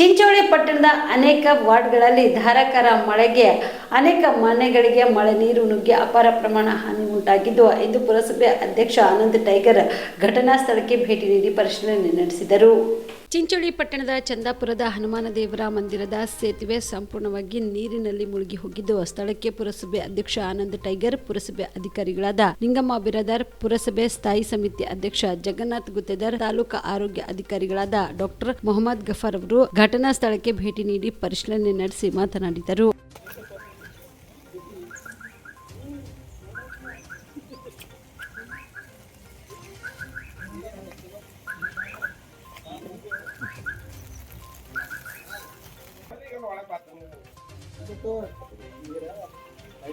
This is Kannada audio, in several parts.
ಚಿಂಚೋಳಿ ಪಟ್ಟಣದ ಅನೇಕ ವಾರ್ಡ್ಗಳಲ್ಲಿ ಧಾರಾಕಾರ ಮಳೆಗೆ, ಅನೇಕ ಮನೆಗಳಿಗೆ ಮಳೆ ನೀರು ನುಗ್ಗಿ ಅಪಾರ ಪ್ರಮಾಣ ಹಾನಿ ಉಂಟಾಗಿದ್ದು, ಇಂದು ಪುರಸಭೆ ಅಧ್ಯಕ್ಷ ಆನಂದ್ ಟೈಗರ್ ಘಟನಾ ಸ್ಥಳಕ್ಕೆ ಭೇಟಿ ನೀಡಿ ಪರಿಶೀಲನೆ ನಡೆಸಿದರು. ಚಿಂಚೋಳಿ ಪಟ್ಟಣದ ಚಂದಾಪುರದ ಹನುಮಾನ ದೇವರ ಮಂದಿರದ ಸೇತುವೆ ಸಂಪೂರ್ಣವಾಗಿ ನೀರಿನಲ್ಲಿ ಮುಳುಗಿ ಹೋಗಿದ್ದು ಸ್ಥಳಕ್ಕೆ ಪುರಸಭೆ ಅಧ್ಯಕ್ಷ ಆನಂದ್ ಟೈಗರ್, ಪುರಸಭೆ ಅಧಿಕಾರಿಗಳಾದ ನಿಂಗಮ್ಮ ಬಿರಾದರ್, ಪುರಸಭೆ ಸ್ಥಾಯಿ ಸಮಿತಿ ಅಧ್ಯಕ್ಷ ಜಗನ್ನಾಥ್ ಗುತ್ತೇದಾರ್, ತಾಲೂಕಾ ಆರೋಗ್ಯ ಅಧಿಕಾರಿಗಳಾದ ಡಾಕ್ಟರ್ ಮೊಹಮ್ಮದ್ ಗಫರ್ ಅವರು ಘಟನಾ ಸ್ಥಳಕ್ಕೆ ಭೇಟಿ ನೀಡಿ ಪರಿಶೀಲನೆ ನಡೆಸಿ ಮಾತನಾಡಿದರು.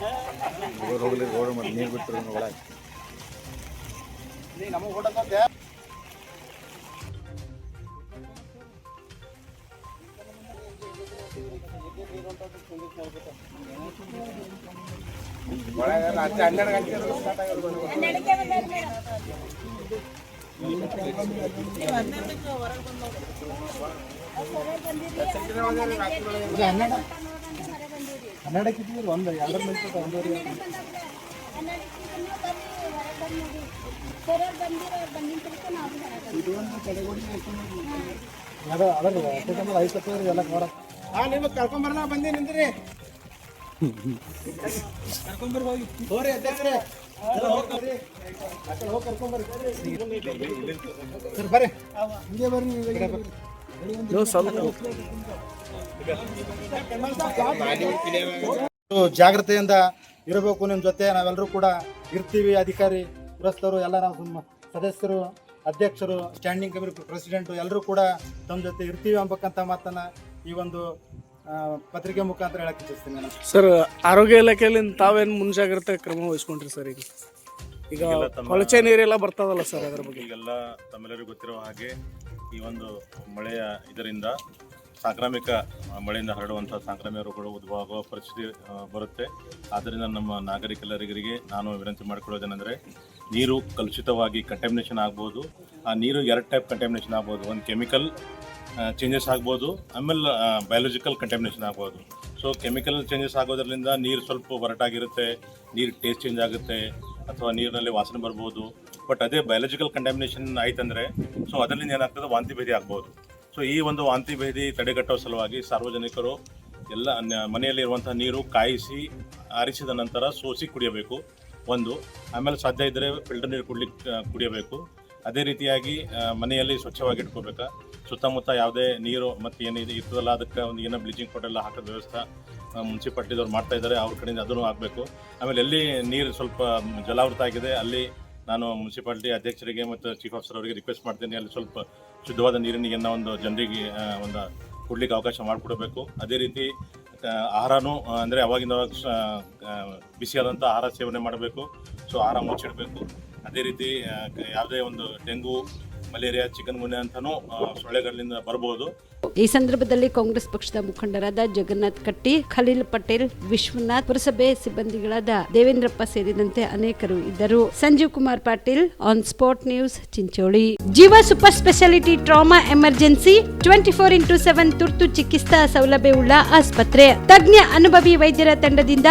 ಕರೆದು ಹೋಗ್ಲಿ ರೋಡ್ ಮತ್ತೆ ನೀರು ಬಿಟ್ಟರು ಒಳಗೆ. ಕನ್ನಡಕ್ಕೆ ಇಟ್ಟಿದ್ರು ಒಂದು ಎರಡರ ನಿಮಿಷ ಒಂದೂವರೆ ಅದ ಅದಲ್ಲ ಯಾಕಂದ್ರೆ ಐದು ಸಪ್ಪ ಎಲ್ಲ ಹೊರ ಹಾಂ ನಿಮಗೆ ಕರ್ಕೊಂಬರಲ್ಲ ಬಂದೆ ನಿಂದ್ರಿ. ಕರ್ಕೊಂಬರ್ ಹೋಗಿ. ಹೋರಿ ಅಧ್ಯಕ್ಷರೇ. ಕಡೆ ಹೋಗ್ ಕರ್ಕೊಂಬರ್ರಿ. ಸರ್ ಬರ್ರಿ. ಹಿಂಗೆ ಬರ್ರಿ. ಜಾಗ್ರತೆಯಿಂದ ಇರಬೇಕು ನಿಮ್ಮ ಜೊತೆ. ನಾವೆಲ್ಲರೂ ಕೂಡ ಇರ್ತೀವಿ ಅಧಿಕಾರಿ, ಪುರಸ್ಥರು, ಎಲ್ಲ ನಾವು ಸದಸ್ಯರು, ಅಧ್ಯಕ್ಷರು ಸ್ಟ್ಯಾಂಡಿಂಗ್ ಕಮಿಟಿ ಪ್ರೆಸಿಡೆಂಟು ಎಲ್ಲರೂ ಕೂಡ ತಮ್ಮ ಜೊತೆ ಇರ್ತೀವಿ ಅಂಬಕ್ಕಂಥ ಮಾತನ್ನ ಈ ಒಂದು ಪತ್ರಿಕೆ ಮುಖಾಂತರ ಹೇಳಕ್ಕೆ ಇಚ್ಛಿಸ್ತೀನಿ ಸರ್, ಆರೋಗ್ಯ ಇಲಾಖೆಯಲ್ಲಿ ತಾವೇನು ಮುಂಜಾಗ್ರತೆ ಕ್ರಮ ವಹಿಸ್ಕೊಂಡ್ರಿ ಸರ್ ಈಗ? ಈಗ ಕೊಳಚೆ ನೀರೆಲ್ಲ ಬರ್ತದಲ್ಲ ಸರ್ ಅದ್ರ ಬಗ್ಗೆ? ಈಗೆಲ್ಲ ತಮ್ಮೆಲ್ಲರಿಗೂ ಗೊತ್ತಿರುವ ಹಾಗೆ ಈ ಒಂದು ಮಳೆಯ ಇದರಿಂದ ಸಾಂಕ್ರಾಮಿಕ ಮಳೆಯಿಂದ ಹರಡುವಂಥ ಸಾಂಕ್ರಾಮಿಕ ರೋಗಗಳು ಉದ್ಭವ ಆಗುವ ಪರಿಸ್ಥಿತಿ ಬರುತ್ತೆ. ಆದ್ದರಿಂದ ನಮ್ಮ ನಾಗರಿಕೆಲ್ಲರಿಗೆ ನಾನು ವಿನಂತಿ ಮಾಡಿಕೊಳ್ಳೋದೇನೆಂದರೆ ನೀರು ಕಲುಷಿತವಾಗಿ ಕಂಟಾಮಿನೇಷನ್ ಆಗ್ಬೋದು. ಆ ನೀರು ಎರಡು ಟೈಪ್ ಕಂಟಾಮಿನೇಷನ್ ಆಗ್ಬೋದು. ಒಂದು ಕೆಮಿಕಲ್ ಚೇಂಜಸ್ ಆಗ್ಬೋದು. ಆಮೇಲೆ ಬಯಾಲಜಿಕಲ್ ಕಂಟಾಮಿನೇಷನ್ ಆಗ್ಬೋದು. ಸೊ ಕೆಮಿಕಲ್ ಚೇಂಜಸ್ ಆಗೋದ್ರಿಂದ ನೀರು ಸ್ವಲ್ಪ ಒರಟಾಗಿರುತ್ತೆ ನೀರು ಟೇಸ್ಟ್ ಚೇಂಜ್ ಆಗುತ್ತೆ. ಅಥವಾ ನೀರಿನಲ್ಲಿ ವಾಸನೆ ಬರ್ಬೋದು. ಬಟ್ ಅದೇ ಬಯಾಲಜಿಕಲ್ ಕಂಟಾಮಿನೇಷನ್ ಆಯ್ತಂದ್ರೆ ಸೊ ಅದರಿಂದ ಏನಾಗ್ತದೆ? ವಾಂತಿ ಭೇದಿ ಆಗ್ಬೋದು. ಸೊ ಈ ಒಂದು ವಾಂತಿ ಭೇದಿ ತಡೆಗಟ್ಟುವ ಸಲುವಾಗಿ ಸಾರ್ವಜನಿಕರು ಎಲ್ಲ ಮನೆಯಲ್ಲಿ ಮನೆಯಲ್ಲಿರುವಂಥ ನೀರು ಕಾಯಿಸಿ ಆರಿಸಿದ ನಂತರ ಸೋಸಿ ಕುಡಿಯಬೇಕು. ಒಂದು, ಆಮೇಲೆ ಸಾಧ್ಯ ಇದ್ದರೆ ಫಿಲ್ಟರ್ ನೀರು ಕುಡಲಿಕ್ಕೆ ಕುಡಿಯಬೇಕು. ಅದೇ ರೀತಿಯಾಗಿ ಮನೆಯಲ್ಲಿ ಸ್ವಚ್ಛವಾಗಿ ಇಟ್ಕೋಬೇಕಾ ಸುತ್ತಮುತ್ತ ಯಾವುದೇ ನೀರು ಮತ್ತು ಏನಿದೆ ಇರ್ತದಲ್ಲ, ಅದಕ್ಕೆ ಒಂದು ಏನೋ ಬ್ಲೀಚಿಂಗ್ ಪೌಡರ್ ಎಲ್ಲ ಹಾಕೋದು ವ್ಯವಸ್ಥೆ ಮುನ್ಸಿಪಾಲ್ಟಿದವ್ರು ಮಾಡ್ತಾ ಇದ್ದಾರೆ ಅವ್ರ ಕಡೆಯಿಂದ ಅದನ್ನು ಆಗಬೇಕು ಆಮೇಲೆ ಎಲ್ಲಿ ನೀರು ಸ್ವಲ್ಪ ಜಲಾವೃತ ಆಗಿದೆ, ಅಲ್ಲಿ ನಾನು ಮುನ್ಸಿಪಾಲ್ಟಿ ಅಧ್ಯಕ್ಷರಿಗೆ ಮತ್ತು ಚೀಫ್ ಆಫೀಸರ್ ಅವರಿಗೆ ರಿಕ್ವೆಸ್ಟ್ ಮಾಡ್ತೀನಿ, ಅಲ್ಲಿ ಸ್ವಲ್ಪ ಶುದ್ಧವಾದ ನೀರಿನ ಏನೋ ಒಂದು ಜನರಿಗೆ ಒಂದು ಕೊಡ್ಲಿಕ್ಕೆ ಅವಕಾಶ ಮಾಡಿಕೊಡಬೇಕು. ಅದೇ ರೀತಿ ಆಹಾರನೂ ಅಂದರೆ ಅವಾಗಿಂದ ಬಿಸಿಯಾದಂಥ ಆಹಾರ ಸೇವನೆ ಮಾಡಬೇಕು, ಸೊ ಆಹಾರ ಮುಚ್ಚಿಡಬೇಕು ಅದೇ ರೀತಿ ಯಾವುದೇ ಒಂದು ಡೆಂಗು ಮಲೇರಿಯಾ, ಚಿಕನ್ ಗುನ್ಯಾ ಅಂತಲೂ ಸೊಳ್ಳೆಗಳಿಂದ ಬರಬಹುದು ಈ ಸಂದರ್ಭದಲ್ಲಿ ಕಾಂಗ್ರೆಸ್ ಪಕ್ಷದ ಮುಖಂಡರಾದ ಜಗನ್ನಾಥ್ ಕಟ್ಟಿ, ಖಲೀಲ್ ಪಟೇಲ್, ವಿಶ್ವನಾಥ್, ಪುರಸಭೆ ಸಿಬ್ಬಂದಿಗಳಾದ ದೇವೇಂದ್ರಪ್ಪ ಸೇರಿದಂತೆ ಅನೇಕರು ಇದ್ದರು. Sanjeev Kumar Patil on spot news Chincholi. Jeeva super speciality trauma emergency twenty four into seven ತುರ್ತು ಚಿಕಿತ್ಸಾ ಸೌಲಭ್ಯವುಳ್ಳ ಆಸ್ಪತ್ರೆ. ತಜ್ಞ ಅನುಭವಿ ವೈದ್ಯರ ತಂಡದಿಂದ